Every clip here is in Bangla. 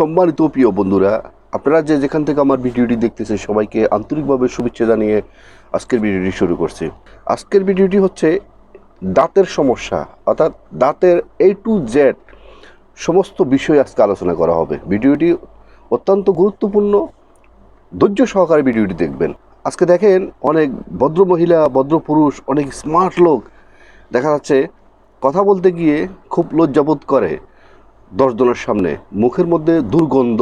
সম্মানিত প্রিয় বন্ধুরা, আপনারা যে যেখান থেকে আমার ভিডিওটি দেখতেছেন, সবাইকে আন্তরিকভাবে শুভেচ্ছা জানিয়ে আজকের ভিডিওটি শুরু করছি। আজকের ভিডিওটি হচ্ছে দাঁতের সমস্যা, অর্থাৎ দাঁতের এ টু জেড সমস্ত বিষয় আজকে আলোচনা করা হবে। ভিডিওটি অত্যন্ত গুরুত্বপূর্ণ, ধৈর্য সহকারে ভিডিওটি দেখবেন। আজকে দেখেন অনেক ভদ্র মহিলা, ভদ্র পুরুষ, অনেক স্মার্ট লোক দেখা যাচ্ছে, কথা বলতে গিয়ে খুব লজ্জাবোধ করে। দশজনের সামনে মুখের মধ্যে দুর্গন্ধ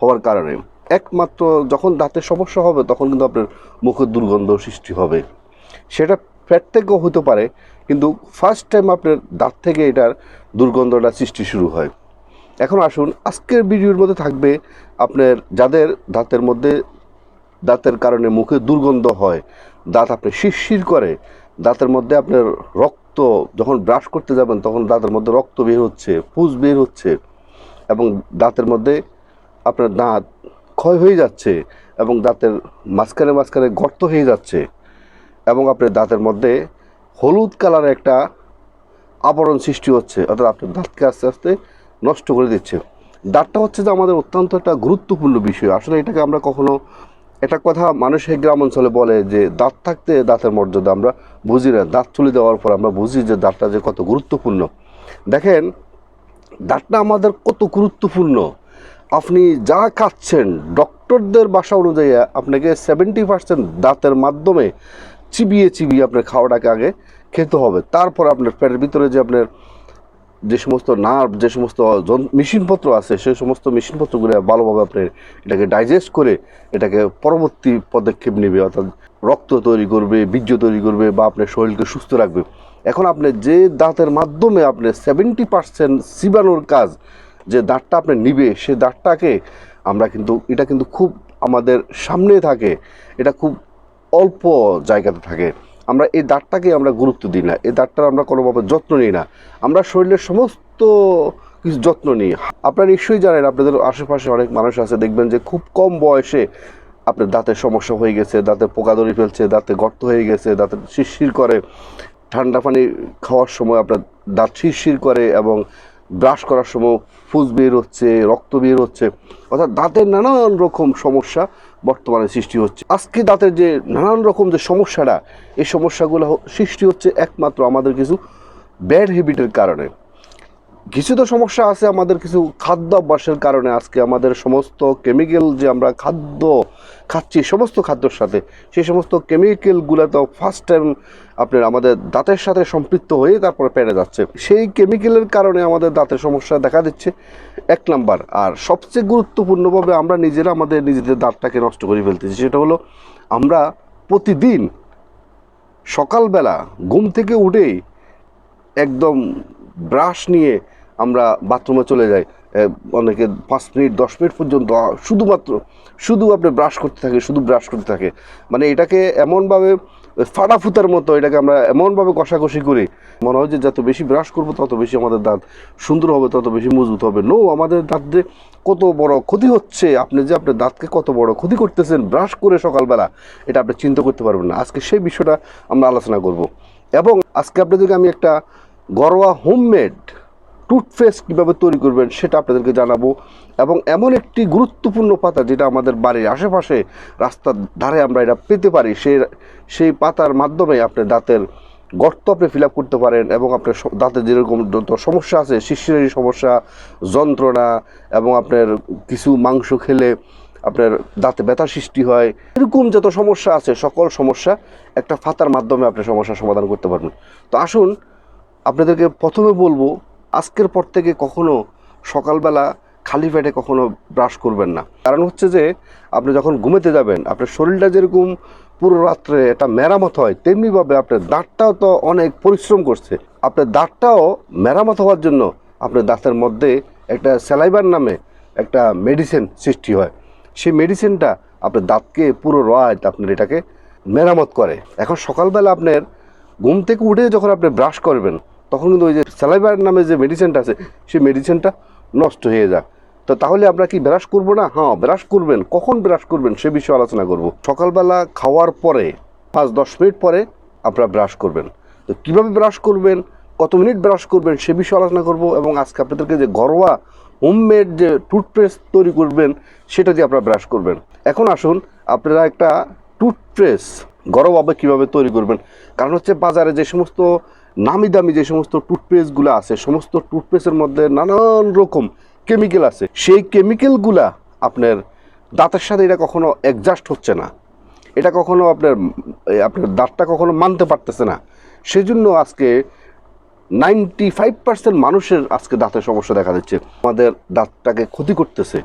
হওয়ার কারণে। একমাত্র যখন দাঁতের সমস্যা হবে, তখন কিন্তু আপনার মুখের দুর্গন্ধ সৃষ্টি হবে। সেটা ফ্যাট থেকেও হতে পারে, কিন্তু ফার্স্ট টাইম আপনার দাঁত থেকে এটার দুর্গন্ধটা সৃষ্টি শুরু হয়। এখন আসুন, আজকের ভিডিওর মধ্যে থাকবে আপনার যাদের দাঁতের মধ্যে, দাঁতের কারণে মুখে দুর্গন্ধ হয়, দাঁত আপনি শিরশির করে, দাঁতের মধ্যে আপনার রক্ত যখন ব্রাশ করতে যাবেন, তখন দাঁতের মধ্যে রক্ত বের হচ্ছে, পুজ বের হচ্ছে এবং দাঁতের মধ্যে আপনার দাঁত ক্ষয় হয়ে যাচ্ছে এবং দাঁতের মাঝখানে মাঝখানে গর্ত হয়ে যাচ্ছে এবং আপনার দাঁতের মধ্যে হলুদ কালারের একটা আবরণ সৃষ্টি হচ্ছে, অর্থাৎ আপনার দাঁতকে আস্তে আস্তে নষ্ট করে দিচ্ছে। দাঁতটা হচ্ছে যে আমাদের অত্যন্ত একটা গুরুত্বপূর্ণ বিষয়। আসলে এটাকে আমরা কখনো একটা কথা মানুষ এই গ্রাম অঞ্চলে বলে যে, দাঁত থাকতে দাঁতের মর্যাদা আমরা বুঝি না। দাঁত তুলে দেওয়ার পর আমরা বুঝি যে, দাঁতটা যে কত গুরুত্বপূর্ণ। দেখেন, দাঁতটা আমাদের কত গুরুত্বপূর্ণ। আপনি যা খাচ্ছেন, ডক্টরদের বাসা অনুযায়ী আপনাকে সেভেন্টি পার্সেন্ট দাঁতের মাধ্যমে চিবিয়ে চিবিয়ে আপনার খাওয়াটাকে আগে খেতে হবে। তারপর আপনার পেটের ভিতরে যে আপনার যে সমস্ত নার্ভ যে সমস্ত মেশিনপত্র আছে সেই সমস্ত মেশিনপত্রগুলো ভালোভাবে আপনি এটাকে ডাইজেস্ট করে এটাকে পরবর্তী পদক্ষেপ নেবে, অর্থাৎ রক্ত তৈরি করবে, বীর্য তৈরি করবে বা আপনার শরীরকে সুস্থ রাখবে। এখন আপনি যে দাঁতের মাধ্যমে আপনি সেভেন্টি পার্সেন্ট চিবানোর কাজ, যে দাঁতটা আপনি নিবে, সে দাঁতটাকে আমরা কিন্তু, এটা কিন্তু খুব আমাদের সামনে থাকে, এটা খুব অল্প জায়গাতে থাকে। আমরা এই দাঁতটাকে আমরা গুরুত্ব দিই না, এই দাঁতটার আমরা কোনোভাবে যত্ন নিই না। আমরা শরীরের সমস্ত কিছু যত্ন নিই। আপনারা নিশ্চয়ই জানেন, আপনাদের আশেপাশে অনেক মানুষ আছে, দেখবেন যে খুব কম বয়সে আপনার দাঁতের সমস্যা হয়ে গেছে, দাঁতে পোকা ধরে ফেলছে, দাঁতে গর্ত হয়ে গেছে, দাঁতে শিরশির করে। ঠান্ডা পানি খাওয়ার সময় আপনার দাঁত শিরশির করে এবং ব্রাশ করার সময় ফুস বের হচ্ছে, রক্ত বের হচ্ছে। অর্থাৎ দাঁতের নানান রকম সমস্যা বর্তমানে সৃষ্টি হচ্ছে। আজকে দাঁতের যে নানান রকম যে সমস্যাটা, এই সমস্যাগুলো সৃষ্টি হচ্ছে একমাত্র আমাদের কিছু ব্যাড হ্যাবিটের কারণে। কিছু তো সমস্যা আছে আমাদের কিছু খাদ্য অভ্যাসের কারণে আজকে আমাদের সমস্ত কেমিক্যাল যে আমরা খাদ্য খাচ্ছি, সমস্ত খাদ্যর সাথে, সেই সমস্ত কেমিক্যালগুলো তো ফার্স্ট টাইম আপনার আমাদের দাঁতের সাথে সম্পৃক্ত হয়ে তারপরে পেরে যাচ্ছে। সেই কেমিক্যালের কারণে আমাদের দাঁতের সমস্যা দেখা দিচ্ছে। এক নাম্বার, আর সবচেয়ে গুরুত্বপূর্ণভাবে আমরা নিজেরা আমাদের নিজেদের দাঁতটাকে নষ্ট করে ফেলতেছি, সেটা হলো আমরা প্রতিদিন সকালবেলা ঘুম থেকে উঠেই একদম ব্রাশ নিয়ে আমরা বাথরুমে চলে যাই অনেকে পাঁচ মিনিট, দশ মিনিট পর্যন্ত শুধুমাত্র, শুধু আপনি ব্রাশ করতে থাকে, শুধু ব্রাশ করতে থাকে। মানে এটাকে এমনভাবে ফাটা ফুতার মতো এটাকে আমরা এমনভাবে কষাকষি করি। মনে হয় যে যত বেশি ব্রাশ করব, তত বেশি আমাদের দাঁত সুন্দর হবে, তত বেশি মজবুত হবে। নো আমাদের দাঁত কত বড় ক্ষতি হচ্ছে, আপনি যে আপনার দাঁতকে কত বড় ক্ষতি করতেছেন ব্রাশ করে সকালবেলা, এটা আপনি চিন্তা করতে পারবেন না। আজকে সেই বিষয়টা আমরা আলোচনা করব। এবং আজকে আপনাদেরকে আমি একটা ঘরোয়া হোমমেড টুথপেস্ট কীভাবে তৈরি করবেন সেটা আপনাদেরকে জানাব। এবং এমন একটি গুরুত্বপূর্ণ পাতা যেটা আমাদের বাড়ির আশেপাশে রাস্তার ধারে আমরা এটা পেতে পারি সেই সেই পাতার মাধ্যমে আপনি দাঁতের গর্ত আপনি ফিল আপ করতে পারেন এবং আপনার দাঁতে যেরকম যত সমস্যা আছে শিশিরের সমস্যা, যন্ত্রণা এবং আপনার কিছু মাংস খেলে আপনার দাঁতে ব্যথা সৃষ্টি হয়। এরকম যত সমস্যা আছে, সকল সমস্যা একটা ফাতার মাধ্যমে আপনি সমস্যার সমাধান করতে পারবেন। তো আসুন, আপনাদেরকে প্রথমে বলব আজকের পর থেকে কখনো সকালবেলা খালি পেটে কখনো ব্রাশ করবেন না। কারণ হচ্ছে যে, আপনি যখন ঘুমেতে যাবেন, আপনার শরীরটা যেরকম পুরো রাত্রে একটা মেরামত হয়, তেমনিভাবে আপনার দাঁতটাও তো অনেক পরিশ্রম করছে। আপনার দাঁতটাও মেরামত হওয়ার জন্য আপনার দাঁতের মধ্যে একটা স্যালাইবার নামে একটা মেডিসিন সৃষ্টি হয়। সেই মেডিসিনটা আপনার দাঁতকে পুরো রাত আপনার এটাকে মেরামত করে। এখন সকালবেলা আপনার ঘুম থেকে উঠে যখন আপনি ব্রাশ করবেন তখন কিন্তু ওই যে স্যালাইবার নামে যে মেডিসিনটা আছে, সেই মেডিসিনটা নষ্ট হয়ে যায়। তো তাহলে আমরা কি ব্রাশ করব না? হ্যাঁ ব্রাশ করবেন। কখন ব্রাশ করবেন সে বিষয়ে আলোচনা করব। সকালবেলা খাওয়ার পরে, পাঁচ দশ মিনিট পরে আপনারা ব্রাশ করবেন। তো কীভাবে ব্রাশ করবেন, কত মিনিট ব্রাশ করবেন সে বিষয়ে আলোচনা করব এবং আজকে আপনাদেরকে যে ঘরোয়া হোমমেড যে টুথপেস্ট তৈরি করবেন, সেটা দিয়ে আপনারা ব্রাশ করবেন। এখন আসুন, আপনারা একটা টুথপেস্ট ঘরোয়াভাবে কীভাবে তৈরি করবেন। কারণ হচ্ছে বাজারে যে সমস্ত নামি দামি যে সমস্ত টুথপেস্টগুলো আছে, সমস্ত টুথপেস্টের মধ্যে নানান রকম কেমিক্যাল আছে। সেই কেমিক্যালগুলা আপনার দাঁতের সাথে এটা কখনো অ্যাডজাস্ট হচ্ছে না। এটা কখনো আপনার আপনার দাঁতটা কখনো মানতে পারতেছে না। সেজন্য আজকে নাইনটি ফাইভ পার্সেন্ট মানুষের আজকে দাঁতের সমস্যা দেখা দিচ্ছে। আমাদের দাঁতটাকে ক্ষতি করতেছে,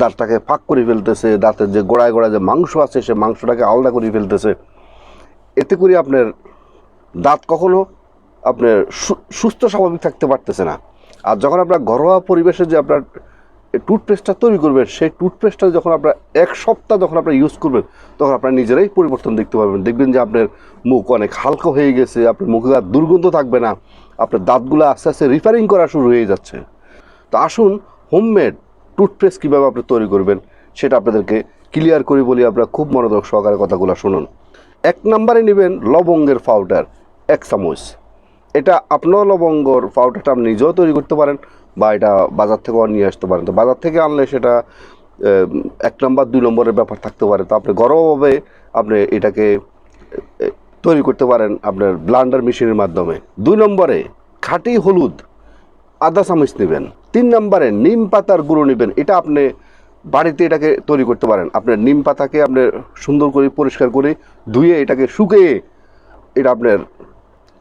দাঁতটাকে ফাঁক করে ফেলতেছে, দাঁতের যে গোড়ায় গোড়ায় যে মাংস আছে, সে মাংসটাকে আলাদা করে ফেলতেছে। এতে করে আপনার দাঁত কখনো আপনার সুস্থ স্বাভাবিক থাকতে পারতেছে না। আর যখন আপনার ঘরোয়া পরিবেশে যে আপনার টুথপেস্টটা তৈরি করবেন, সেই টুথপেস্টটা যখন আপনার এক সপ্তাহ যখন আপনার ইউজ করবেন, তখন আপনার নিজেরাই পরিবর্তন দেখতে পাবেন দেখবেন যে আপনার মুখ অনেক হালকা হয়ে গেছে, আপনার মুখে আর দুর্গন্ধ থাকবে না, আপনার দাঁতগুলো আস্তে আস্তে রিপেয়ারিং করা শুরু হয়ে যাচ্ছে। তো আসুন হোমমেড টুথপেস্ট কীভাবে আপনি তৈরি করবেন, সেটা আপনাদেরকে ক্লিয়ার করি বলি আপনারা খুব মনোযোগ সহকারে কথাগুলো শুনুন। এক নম্বরে নেবেন লবঙ্গের পাউডার এক চামচ। এটা আপনার লবঙ্গর পাউডারটা আপনি নিজেও তৈরি করতে পারেন বা এটা বাজার থেকেও নিয়ে আসতে পারেন। তো বাজার থেকে আনলে সেটা এক নম্বর, দুই নম্বরের ব্যাপার থাকতে পারে। তো আপনি গরমভাবে আপনি এটাকে তৈরি করতে পারেন আপনার ব্লান্ডার মেশিনের মাধ্যমে। দুই নম্বরে খাঁটি হলুদ, আদা চামচ নেবেন। তিন নম্বরে নিম পাতার গুঁড়ো নেবেন। এটা আপনি বাড়িতে এটাকে তৈরি করতে পারেন। আপনার নিম পাতাকে আপনি সুন্দর করে পরিষ্কার করে ধুয়ে এটাকে শুকিয়ে এটা আপনার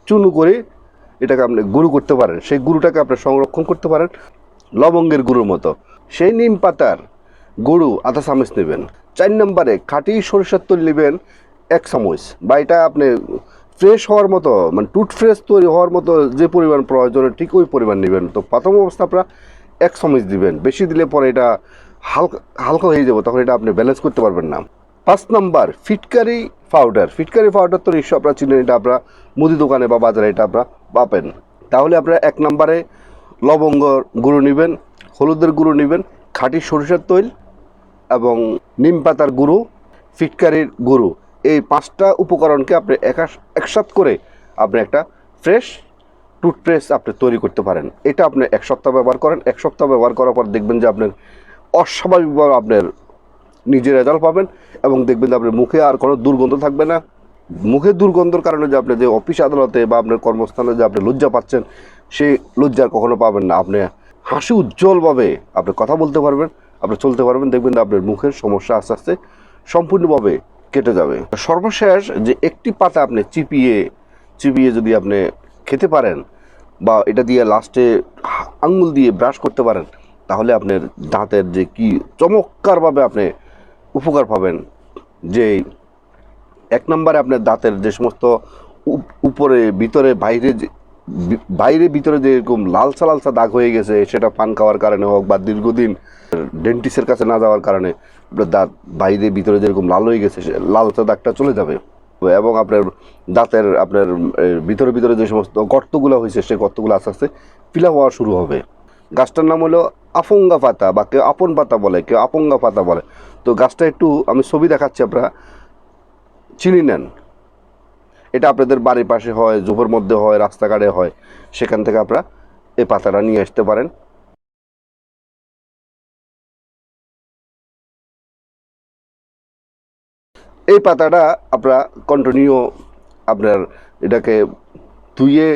চুনু করে এটাকে আপনি গুঁড়ো করতে পারেন। সেই গুঁড়োটাকে আপনি সংরক্ষণ করতে পারেন লবঙ্গের গুঁড়োর মতো। সেই নিম পাতার গুঁড়ো আধা চামচ নেবেন। চার নম্বরে খাঁটি সরিষার তেল নেবেন এক চামচ। বা এটা আপনি ফ্রেশ হওয়ার মতো মানে টুথ ফ্রেশ তৈরি হওয়ার মতো যে পরিমাণ প্রয়োজন ঠিক ওই পরিমাণ নেবেন। তো প্রথম অবস্থা আপনারা এক চামচ দিবেন। বেশি দিলে পরে এটা হালকা হালকা হয়ে যাবে, তখন এটা আপনি ব্যালেন্স করতে পারবেন না। পাঁচ নাম্বার, ফিটকারি পাউডার ফিটকারি পাউডার তো নিশ্চয় আপনারা চিনেন, এটা আপনারা মুদি দোকানে বা বাজারে এটা আপনারা পাবেন। তাহলে আপনারা এক নম্বরে লবঙ্গ গুঁড়ো নেবেন, হলুদের গুঁড়ো নেবেন, খাঁটি সরিষার তৈল এবং নিম পাতার গুঁড়ো, ফিটকারির গুঁড়ো। এই পাঁচটা উপকরণকে আপনি একা- একসাথ করে আপনি একটা ফ্রেশ টুথপেস্ট আপনি তৈরি করতে পারেন। এটা আপনি এক সপ্তাহ ব্যবহার করেন, এক সপ্তাহ ব্যবহার করার পর দেখবেন যে আপনার অস্বাভাবিকভাবে আপনার নিজের রেজাল্ট পাবেন এবং দেখবেন যে আপনার মুখে আর কোনো দুর্গন্ধ থাকবে না। মুখে দুর্গন্ধর কারণে যে আপনি যে অফিস আদালতে বা আপনার কর্মস্থানে যে আপনি লজ্জা পাচ্ছেন, সেই লজ্জা কখনো পাবেন না। আপনি হাসি উজ্জ্বলভাবে আপনি কথা বলতে পারবেন, আপনি চলতে পারবেন, দেখবেন আপনার মুখের সমস্যা আস্তে আস্তে সম্পূর্ণভাবে কেটে যাবে। সর্বশেষ যে একটি পাতা আপনি চিপিয়ে চিপিয়ে যদি আপনি খেতে পারেন বা এটা দিয়ে লাস্টে আঙ্গুল দিয়ে ব্রাশ করতে পারেন, তাহলে আপনার দাঁতের যে কি চমৎকারভাবে আপনি উপকার পাবেন যে এক নম্বরে আপনার দাঁতের যে সমস্ত উপ- উপরে, ভিতরে, বাইরে বাইরে, ভিতরে যে এরকম লালসা লালসা দাগ হয়ে গেছে, সেটা পান খাওয়ার কারণে হোক বা দীর্ঘদিন ডেন্টিস্টের কাছে না যাওয়ার কারণে আপনার দাঁত বাইরে, ভিতরে যেরকম লাল হয়ে গেছে লালসা দাগটা চলে যাবে। এবং আপনার দাঁতের, আপনার ভিতরে ভিতরে যে সমস্ত গর্তগুলো হয়েছে সেই গর্তগুলো আস্তে আস্তে ফিলা হওয়া শুরু হবে। গাছটার নাম হলো আফঙ্গা পাতা, বা কেউ আপন পাতা বলে, কেউ আপঙ্গা পাতা বলে। তো গাছটা একটু আমি ছবি দেখাচ্ছি আপনারা। চিনি নেন। এটা আপনাদের বাড়ির পাশে হয়, জুপের মধ্যে হয়, রাস্তাঘাটে হয়। সেখান থেকে আপনারা এই পাতাটা নিয়ে আসতে পারেন। এই পাতাটা আপনারা কন্টিনিউ আপনার এটাকে ধুয়ে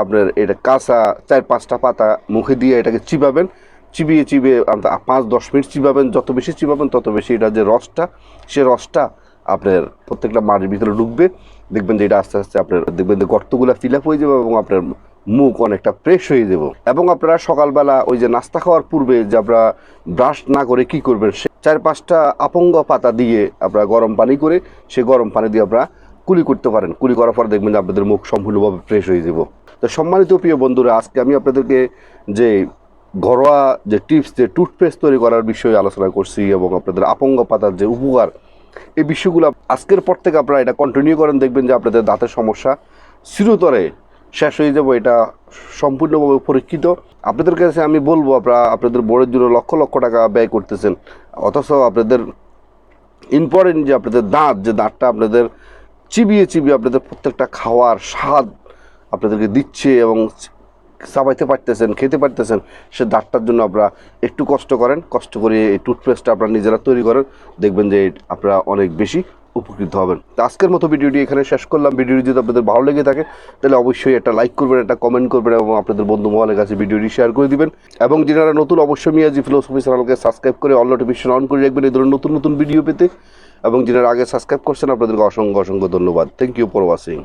আপনার এটা কাঁচা চার পাঁচটা পাতা মুখে দিয়ে এটাকে চিবাবেন, চিবিয়ে চিবিয়ে আপনার পাঁচ দশ মিনিট চিবাবেন, যত বেশি চিবাবেন তত বেশি এটা যে রসটা, সে রসটা আপনার প্রত্যেকটা মাটির ভিতরে ঢুকবে, দেখবেন যে এটা আস্তে আস্তে আপনার দেখবেন যে গর্তগুলো ফিল আপ হয়ে যাবে এবং আপনার মুখ অনেকটা ফ্রেশ হয়ে যাব। এবং আপনারা সকালবেলা ওই যে নাস্তা খাওয়ার পূর্বে যে আপনারা ব্রাশ না করে কি করবেন, সে চার পাঁচটা আপঙ্গ পাতা দিয়ে আপনারা গরম পানি করে, সে গরম পানি দিয়ে আপনারা কুলি করতে পারেন, কুলি করার পর দেখবেন যে আপনাদের মুখ সম্পূর্ণভাবে ফ্রেশ হয়ে যাব। তো সম্মানিত প্রিয় বন্ধুরা, আজকে আমি আপনাদেরকে যে ঘরোয়া যে টিপস যে টুথপেস্ট তৈরি করার বিষয়ে আলোচনা করছি এবং আপনাদের আপঙ্গ পাতার যে উপকার, এই বিষয়গুলো আজকের পর থেকে আপনারা এটা কন্টিনিউ করেন, দেখবেন যে আপনাদের দাঁতের সমস্যা চিরতরে শেষ হয়ে যাব, এটা সম্পূর্ণভাবে পরীক্ষিত। আপনাদের কাছে আমি বলব, আপনারা, আপনাদের বোর্ডের জন্য লক্ষ লক্ষ টাকা ব্যয় করতেছেন, অথচ আপনাদের ইম্পর্টেন্ট যে আপনাদের দাঁত, যে দাঁতটা আপনাদের চিবিয়ে চিবিয়ে আপনাদের প্রত্যেকটা খাওয়ার স্বাদ আপনাদেরকে দিচ্ছে এবং চাবাইতে পারতেছেন, খেতে পারতেছেন, সে দাঁতটার জন্য আপনারা একটু কষ্ট করেন, কষ্ট করে এই টুথপেস্টটা আপনারা নিজেরা তৈরি করেন, দেখবেন যে আপনারা অনেক বেশি উপকৃত হবেন। তো আজকের মতো ভিডিওটি এখানে শেষ করলাম। ভিডিওটি যদি আপনাদের ভালো লেগে থাকে, তাহলে অবশ্যই একটা লাইক করবেন, একটা কমেন্ট করবেন এবং আপনাদের বন্ধু মহলের কাছে ভিডিওটি শেয়ার করে দিবেন। এবং যারা নতুন, অবশ্যই মিয়াজি ফিলোসফি চ্যানেলকে সাবস্ক্রাইব করে অল নোটিফিকেশন অন করে রাখবেন। এই ধরনের নতুন নতুন ভিডিও পেতে এবং যারা আগে সাবস্ক্রাইব করছেন আপনাদেরকে অসংখ্য অসংখ্য ধন্যবাদ। Thank you for watching